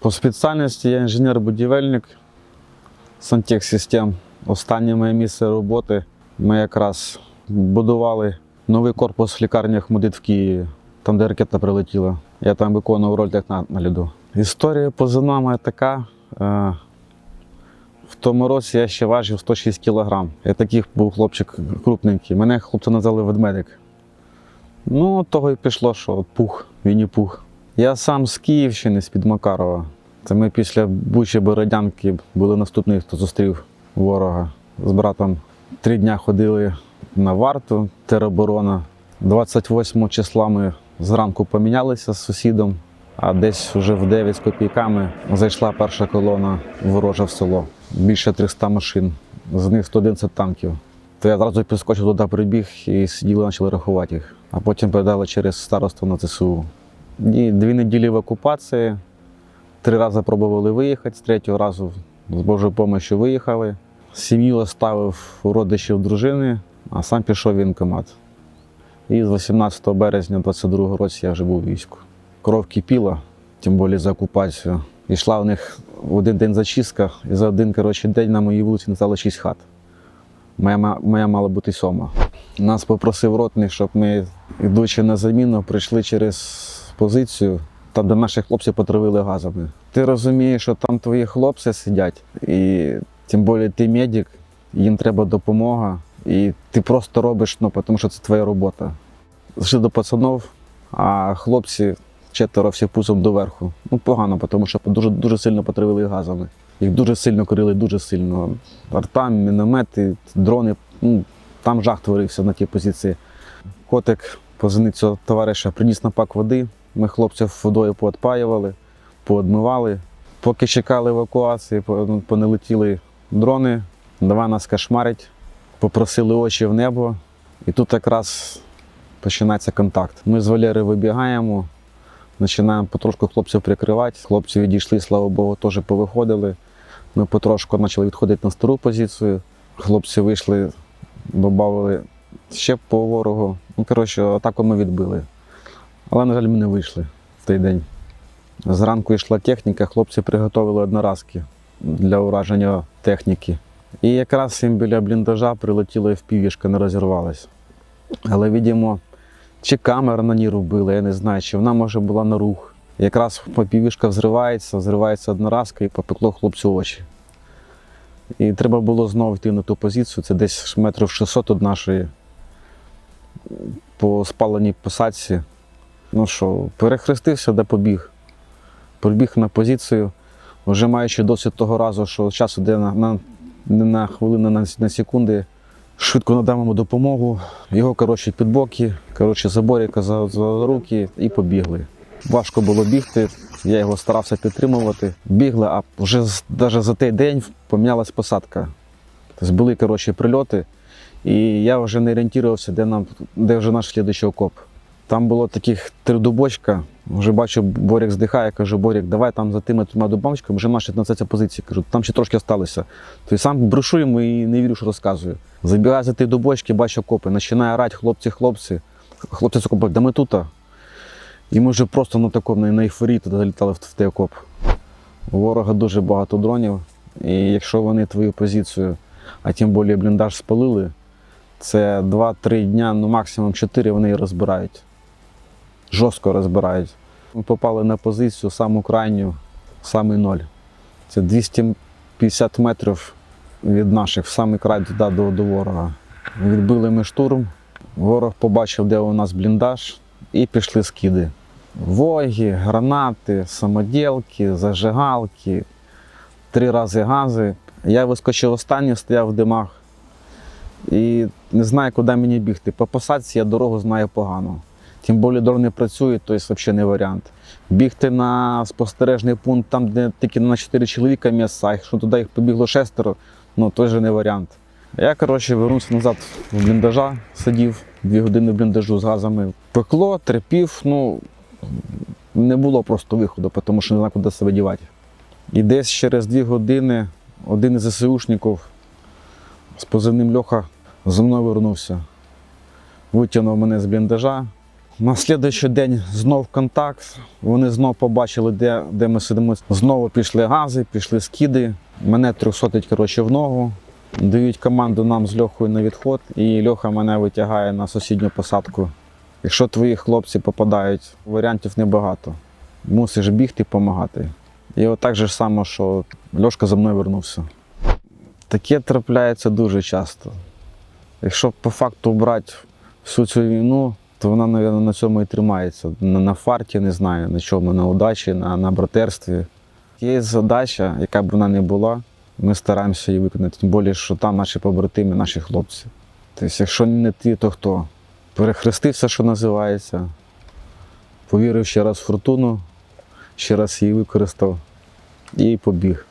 По спеціальності я інженер-будівельник сантехсистем. Останнє моє місце роботи ми якраз будували новий корпус в лікарнях Мудит в Києві, там, де ракета прилетіла. Я там виконував роль техна на льоду. Історія позивна моя така. е, В тому році я ще важив 106 кг. Я такий був хлопчик крупненький. Мене хлопці назвали ведмедик. Ну, того і пішло, що пух, він і пух. Я сам з Київщини, з-під Макарова. Це ми після Бучі Бородянки були наступні, хто зустрів ворога. З братом три дня ходили на варту тероборона. 28 числа ми зранку помінялися з сусідом, а десь вже в 9 з копійками зайшла перша колона ворожа в село. Більше 300 машин, з них 111 танків. То я одразу підскочив туди прибіг і сиділи, почали рахувати їх. А потім передали через староство на ЦСУ. Дві неділі в окупації. Три рази пробували виїхати, з третього разу з Божою допомогою виїхали. Сім'ю оставив у родичів дружини, а сам пішов в. І з 18 березня 22 року я вже був у війську. Кров кипіла, тим більше за окупацію. Ішла в них в один день зачистка, і за один коротше, день на моїй вулиці не стало 6 хат. Моя, моя мала бути сьома. Нас попросив ротний, щоб ми, йдучи на заміну, прийшли через позицію, там, де наші хлопці потравили газами. Ти розумієш, що там твої хлопці сидять, і тим більше ти медик, їм треба допомога, і ти просто робиш, ну, тому що це твоя робота. Зайшли до пацанов, а хлопці четверо всі пузом доверху. Ну, погано, тому що дуже, дуже сильно потравили газами. Їх дуже сильно корили, дуже сильно. Артам, міномети, дрони. Ну, там жах творився на тій позиції. Котик позвонив цього товариша, приніс на пак води. Ми хлопців водою поотпаювали, поодмивали. Поки чекали евакуації, ну, понелетіли дрони, давай нас кошмарить, попросили очі в небо. І тут якраз починається контакт. Ми з Валерою вибігаємо, починаємо потрошку хлопців прикривати. Хлопці відійшли, слава Богу, теж повиходили. Ми потрошку почали відходити на стару позицію. Хлопці вийшли, додали ще по ворогу. Ну, коротше, атаку ми відбили. Але, на жаль, ми не вийшли в той день. Зранку йшла техніка, хлопці приготували одноразки для ураження техніки. І якраз їм біля бліндажа прилетіла впівішка, не розірвалась. Але, видимо, чи камера на ній робила, я не знаю, чи вона може була на рух. Якраз півішка взривається, взривається одноразка і попекло хлопцю очі. І треба було знову йти на ту позицію. Це десь метрів 600 від нашої по спаленій посадці. Ну що, перехрестився, де побіг. Прибіг на позицію, вже маючи досвід того разу, що час іде на, на, не на хвилину, на, на секунди. Швидко надав йому допомогу. Його коротше, під боки, коротше, за боріка, за, за руки і побігли. Важко було бігти, я його старався підтримувати. Бігли, а вже навіть за той день помінялась посадка. Тобто були коротше, прильоти, і я вже не орієнтувався, де, нам, де вже наш слідуючий окоп. Там було таких три дубочка. Вже бачу, Борік здихає, кажу, Борік, давай там за тими трьома дубочками, вже наші на це позиції. Кажу, там ще трошки залишилося. Тобто сам брешу йому і не вірю, що розказую. Забігаю за ті дубочки, бачу окопи, починає орати, хлопці, хлопці. Окопу, да ми тут. І ми вже просто на такому на ейфорії туди залітали в, той окоп. У ворога дуже багато дронів, і якщо вони твою позицію, а тим більше бліндаж спалили, це 2-3 дня, ну максимум 4 вони і розбирають. Жорстко розбирають. Ми попали на позицію саму крайню, самий ноль. Це 250 метрів від наших, в самий край туди до, до ворога. Відбили ми штурм. Ворог побачив, де у нас бліндаж, і пішли скиди. Воги, гранати, самоділки, зажигалки, три рази гази. Я вискочив останній, стояв в димах і не знаю, куди мені бігти. По посадці я дорогу знаю погано. Тим більше дрон не працює, то є взагалі не варіант. Бігти на спостережний пункт, там, де тільки на 4 чоловіка місця, а якщо туди їх побігло шестеро, ну теж не варіант. Я, коротше, вернувся назад в бліндажа, сидів дві години в бліндажу з газами. Пекло, терпів, ну не було просто виходу, тому що не знав, куди себе дівати. І десь через дві години один із ЗСУшників з позивним Льоха за мною вернувся. Витягнув мене з бліндажа, На слідуючий день знов контакт. Вони знов побачили, де, де ми сидимо. Знову пішли гази, пішли скиди. Мене трьохсотить коротше, в ногу. Дають команду нам з Льохою на відход, і Льоха мене витягає на сусідню посадку. Якщо твої хлопці попадають, варіантів небагато. Мусиш бігти, допомагати. І от так же само, що Льошка за мною вернувся. Таке трапляється дуже часто. Якщо по факту брати всю цю війну, то вона, мабуть, на цьому і тримається. На, на фарті, не знаю, на чому, на удачі, на, на братерстві. Є задача, яка б вона не була, ми стараємося її виконати. Тим більше, що там наші побратими, наші хлопці. Тобто, якщо не ти, то хто? Перехрестився, що називається, повірив ще раз в фортуну, ще раз її використав і побіг.